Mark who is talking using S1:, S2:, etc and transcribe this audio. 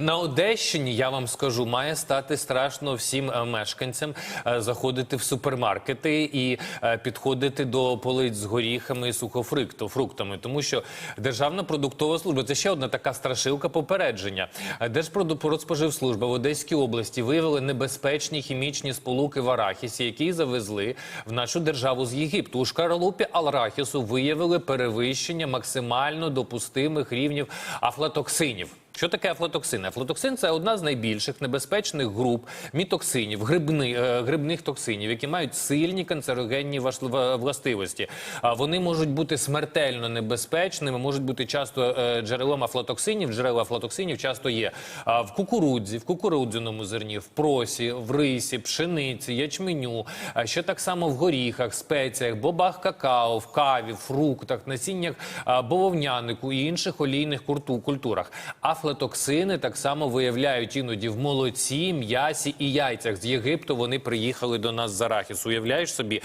S1: На Одещині я вам скажу, має стати страшно всім е, мешканцям е, заходити в супермаркети і е, підходити до полиць з горіхами і сухофрукту- фруктами, тому що Державна продуктова служба це ще одна така страшилка попередження. Держпродспоживслужба в Одеській області виявили небезпечні хімічні сполуки в арахісі, які завезли в нашу державу з Єгипту. У шкаралупі арахісу виявили перевищення максимально допустимих рівнів афлатоксинів. Що таке афлатоксин? Афлатоксин це одна з найбільших небезпечних груп мітоксинів, грибни, е, грибних токсинів, які мають сильні канцерогенні властивості. Вони можуть бути смертельно небезпечними, можуть бути часто е, джерелом афлатоксинів. Джерела афлатоксинів часто є в кукурудзі, в кукурудзяному зерні, в просі, в рисі, пшениці, ячменю, ще так само в горіхах, спеціях, бобах какао, в каві, фруктах, насіннях а, бавовнянику і інших олійних культурах. Афлатоксини так само виявляють іноді в молоці, м'ясі і яйцях. З Єгипту вони приїхали до нас з арахіс. Уявляєш собі,